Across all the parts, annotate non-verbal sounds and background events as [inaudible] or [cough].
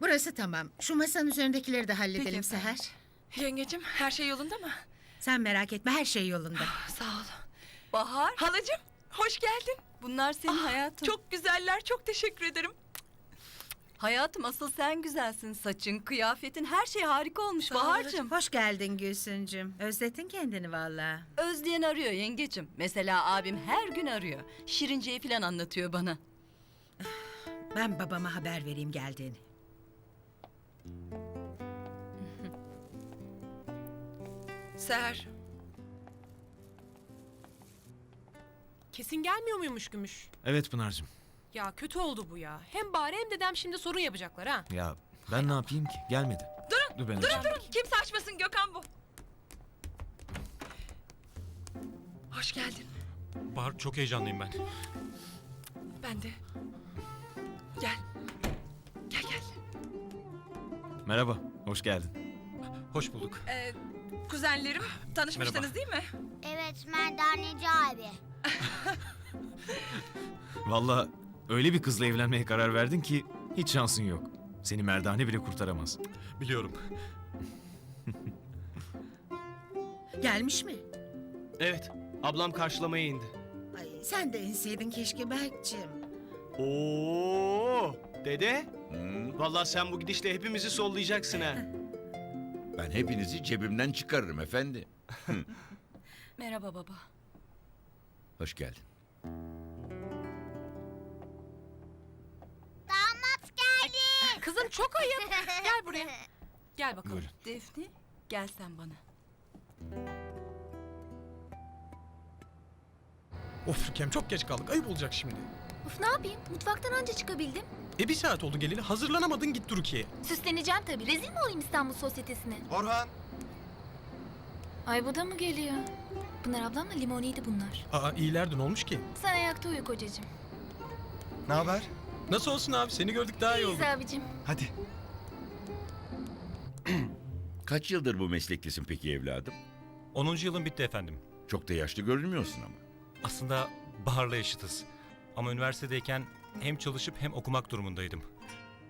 Burası tamam. Şu masanın üzerindekileri de halledelim Peki Seher. Yengecim her şey yolunda mı? Sen merak etme her şey yolunda. Sağ ol. Bahar, Halacığım hoş geldin. bunlar senin hayatın. Çok güzeller çok teşekkür ederim. Hayatım asıl sen güzelsin. Saçın, kıyafetin, her şey harika olmuş ol Bahar'cığım. Hoş geldin Gülsüncüm. Özlettin kendini vallahi. Özleyen arıyor yengecim. Mesela abim her gün arıyor. Şirince'yi falan anlatıyor bana. Ben babama haber vereyim geldiğini. Seher Kesin gelmiyor muymuş Gümüş? Evet Pınar'cığım. Ya kötü oldu bu ya. Hem bari hem dedem şimdi sorun yapacaklar ha. Ya ben ne yapayım ki? Gelmedi. Durun, Dur ben durun açayım. durun. Kimse açmasın Gökhan bu. Hoş geldin. Bahar çok heyecanlıyım ben. Ben de. Merhaba, hoş geldin. Hoş bulduk. Ee, kuzenlerim tanışmıştınız değil mi? Evet merdaneci abi. [laughs] Vallahi öyle bir kızla evlenmeye karar verdin ki hiç şansın yok. Seni merdane bile kurtaramaz. Biliyorum. [laughs] Gelmiş mi? Evet, ablam karşılamaya indi. Ay, sen de inseydin keşke Berk'cim. Oo, dede. Vallahi sen bu gidişle hepimizi sollayacaksın ha. [laughs] Ben hepinizi cebimden çıkarırım efendi. [laughs] Merhaba baba. Hoş geldin. Damat geldi. Kızım çok ayıp. [laughs] Gel buraya. Gel bakalım. Buyurun. Defne, gel sen bana. Of Rukiye'm çok geç kaldık. Ayıp olacak şimdi. Uf ne yapayım? Mutfaktan anca çıkabildim. E bir saat oldu geleli. Hazırlanamadın git Rukiye'ye. Süsleneceğim tabii. Rezil mi olayım İstanbul sosyetesine? Orhan. Ay bu da mı geliyor? Pınar ablamla limoniydi bunlar. Aa iyilerdi ne olmuş ki? Sen ayakta uyu kocacığım. Ne haber? Nasıl olsun abi seni gördük daha iyi İyiyiz oldu. abicim. Hadi. [clears throat] Kaç yıldır bu meslektesin peki evladım? 10. yılım bitti efendim. Çok da yaşlı görünmüyorsun ama. Aslında Bahar'la eşitiz. Ama üniversitedeyken hem çalışıp hem okumak durumundaydım.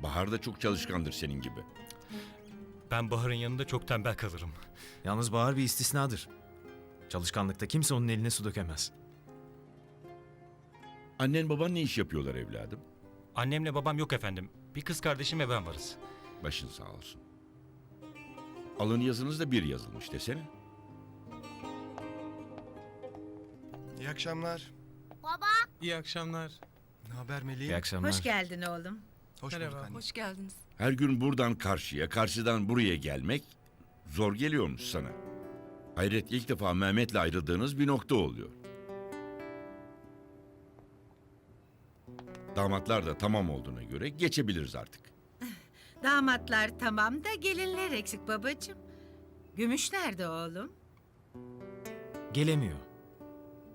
Bahar da çok çalışkandır senin gibi. Ben Bahar'ın yanında çok tembel kalırım. Yalnız Bahar bir istisnadır. Çalışkanlıkta kimse onun eline su dökemez. Annen baban ne iş yapıyorlar evladım? Annemle babam yok efendim. Bir kız kardeşim ve ben varız. Başın sağ olsun. Alın yazınız da bir yazılmış desene. İyi akşamlar. Baba İyi akşamlar. Ne haber Melih? İyi akşamlar. Hoş geldin oğlum. Hoş Merhaba. bulduk anne. Hoş geldiniz. Her gün buradan karşıya, karşıdan buraya gelmek zor geliyormuş sana. Hayret ilk defa Mehmet'le ayrıldığınız bir nokta oluyor. Damatlar da tamam olduğuna göre geçebiliriz artık. [laughs] Damatlar tamam da gelinler eksik babacığım. Gümüş nerede oğlum? Gelemiyor.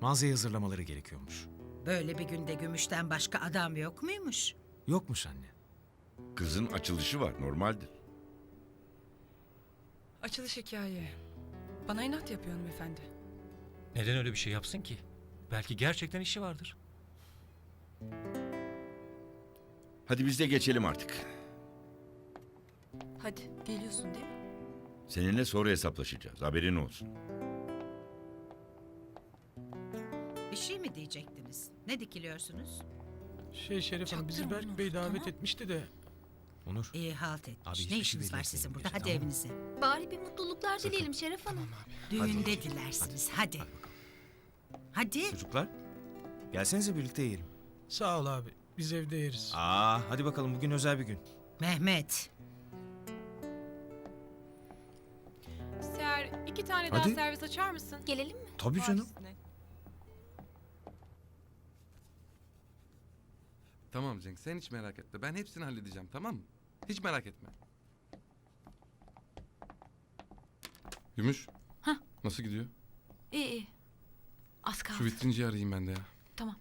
Mağazayı hazırlamaları gerekiyormuş. Böyle bir günde gümüşten başka adam yok muymuş? Yokmuş anne. Kızın açılışı var, normaldir. Açılış hikaye. Bana inat yapıyor hanımefendi. Neden öyle bir şey yapsın ki? Belki gerçekten işi vardır. Hadi biz de geçelim artık. Hadi geliyorsun değil mi? Seninle sonra hesaplaşacağız, haberin olsun. Bir şey mi diyecektiniz? Ne dikiliyorsunuz? Şey Şeref Hanım bizi Çaktırma Berk Bey Onur, davet tamam. etmişti de. Onur. İyi halt etmiş. Abi hiçbir ne şey işiniz var sizin burada? etmeyin Hadi tamam evinize. Bari bir mutluluklar dileyelim Şeref Hanım. Düğünde dilersiniz. Hadi. Hadi. Çocuklar. Gelsenize birlikte yiyelim. Sağ ol abi. Biz evde yeriz. Aa, hadi bakalım bugün özel bir gün. Mehmet. Seher iki tane daha Hadi. servis açar mısın? Gelelim mi? Tabii canım. Tamam Cenk sen hiç merak etme. Ben hepsini halledeceğim tamam mı? Hiç merak etme. Gümüş. Hah. Nasıl gidiyor? İyi iyi. Az kaldı. Şu vitrinciyi arayayım ben de ya. Tamam.